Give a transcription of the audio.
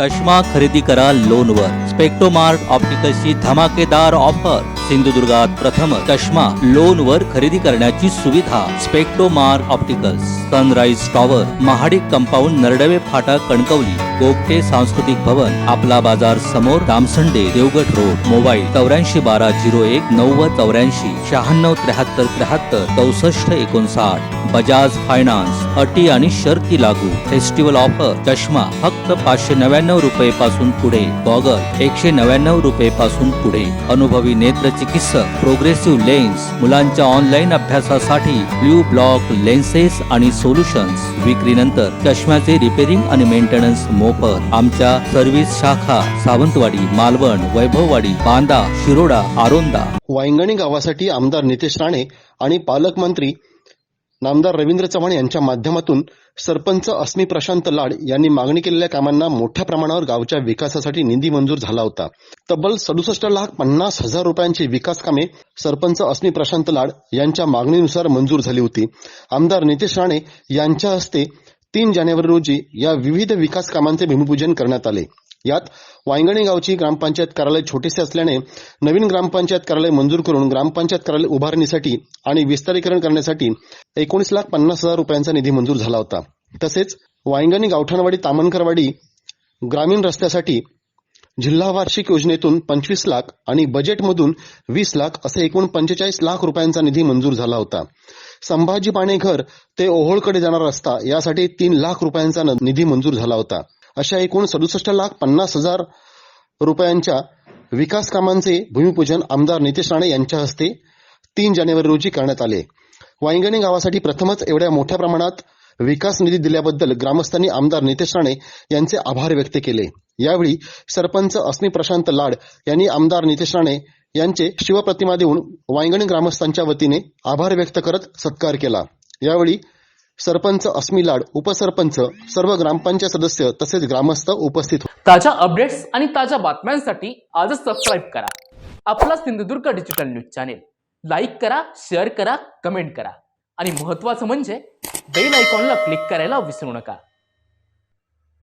चष्मा खरेदी करा लोनवर. स्पेक्टोमार्ट ऑप्टिकल्सची धमाकेदार ऑफर. सिंधुदुर्गात प्रथम चष्मा लोनवर खरेदी करण्याची सुविधा Spectomart Opticals Sunrise Tower Mahadik compound Naradwe फाटा कणकवली गोगटे सांस्कृतिक भवन आपला बाजार समोर दामसंडे देवगड रोड मोबाईल चौऱ्याऐंशी बारा झिरो एक नव्वद चौऱ्याऐंशी शहाण्णव त्र्याहत्तर त्र्याहत्तर चौसष्ट एकोणसाठ. बजाज फायनान्स अटी आणि शर्ती लागू. फेस्टिवल ऑफर चष्मा फक्त पाचशे नव्याण्णव रुपये पासून पुढे. गॉगल एकशे नव्याण्णव रुपये पासून पुढे. अनुभवी नेत्र चिकित्सक प्रोग्रेसिव्ह लेन्स मुलांच्या ऑनलाईन अभ्यासासाठी ब्ल्यू ब्लॉक लेन्सेस आणि सोल्युशन्स विक्रीनंतर चष्म्याचे रिपेरिंग आणि मेंटेनन्स मोफत. आमच्या सर्व्हिस शाखा सावंतवाडी मालवण वैभववाडी बांदा शिरोडा आरोंदा. वायंगणी गावासाठी आमदार नितेश राणे आणि पालकमंत्री नामदार रवींद्र चव्हाण यांच्या माध्यमातून सरपंच अस्मी प्रशांत लाड यांनी मागणी केलेल्या कामांना मोठ्या प्रमाणावर गावच्या विकासासाठी निधी मंजूर झाला होता. तब्बल सदुसष्ट लाख पन्नास हजार रुपयांची विकास कामे सरपंच अस्मी प्रशांत लाड यांच्या मागणीनुसार मंजूर झाली होती. आमदार नितेश राणे यांच्या हस्ते तीन जानेवारी रोजी या विविध विकास कामांचे भूमिपूजन करण्यात आले. यात वांगणी गावची ग्रामपंचायत कार्यालय छोटेसे असल्याने नवीन ग्रामपंचायत कार्यालय मंजूर करून ग्रामपंचायत कार्यालय उभारणीसाठी आणि विस्तारीकरण करण्यासाठी एकोणीस लाख पन्नास हजार रुपयांचा निधी मंजूर झाला होता. तसेच वायंगणी गावठाणवाडी तामणकरवाडी ग्रामीण रस्त्यासाठी जिल्हा वार्षिक योजनेतून पंचवीस लाख आणि बजेटमधून वीस लाख असे एकूण पंचेचाळीस लाख रुपयांचा निधी मंजूर झाला होता. संभाजी पाणे घर ते ओहोळकडे जाणारा रस्ता यासाठी तीन लाख रुपयांचा न- निधी मंजूर झाला होता. अशा एकूण सदुसष्ट लाख पन्नास हजार रुपयांच्या विकास कामांचे भूमिपूजन आमदार नितेश राणे यांच्या हस्ते तीन जानेवारी रोजी करण्यात आले. वांगणी गावासाठी प्रथमच एवढ्या मोठ्या प्रमाणात विकास निधी दिल्याबद्दल ग्रामस्थांनी आमदार नितेश राणे यांचे आभार व्यक्त केले. यावेळी सरपंच अस्मी प्रशांत लाड यांनी आमदार नितेश राणे यांचे शिवप्रतिमा देऊन वांगणी ग्रामस्थांच्या वतीने आभार व्यक्त करत सत्कार केला. यावेळी सरपंच अस्मी लाड उपसरपंच सर्व ग्रामपंचायत सदस्य तसेच ग्रामस्थ उपस्थित होते. ताज्या अपडेट्स आणि ताज्या बातम्यांसाठी आजच सबस्क्राईब करा. आपला Sindhudurg digital news channel like करा शेअर करा कमेंट करा. आणि महत्त्वाचं म्हणजे बेल आयकॉनला क्लिक करायला विसरू नका.